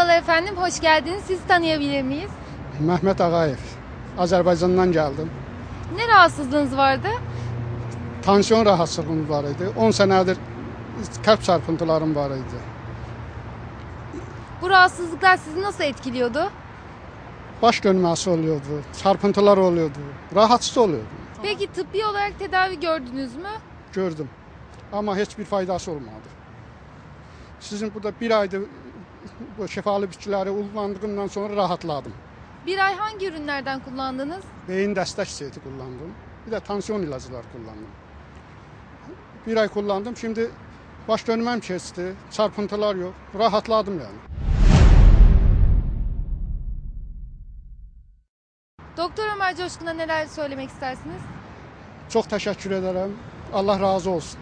efendim, hoş geldiniz. Sizi tanıyabilir miyiz? Mehmet Ağayev. Azerbaycan'dan geldim. Ne rahatsızlığınız vardı? Tansiyon rahatsızlığım var idi. 10 senedir kalp çarpıntılarım var idi. Bu rahatsızlıklar sizi nasıl etkiliyordu? Baş dönmesi oluyordu, çarpıntılar oluyordu, rahatsız oluyordum. Peki tıbbi olarak tedavi gördünüz mü? Gördüm. Ama hiçbir faydası olmadı. Sizin burada bir ayda bu şifalı bitkileri kullandığımdan sonra rahatladım. Bir ay hangi ürünlerden kullandınız? Beyin destek seti kullandım. Bir de tansiyon ilacılar kullandım. Bir ay kullandım. Şimdi baş dönmem kesti. Çarpıntılar yok. Rahatladım yani. Doktor Ömer Coşkun'a neler söylemek istersiniz? Çok teşekkür ederim. Allah razı olsun.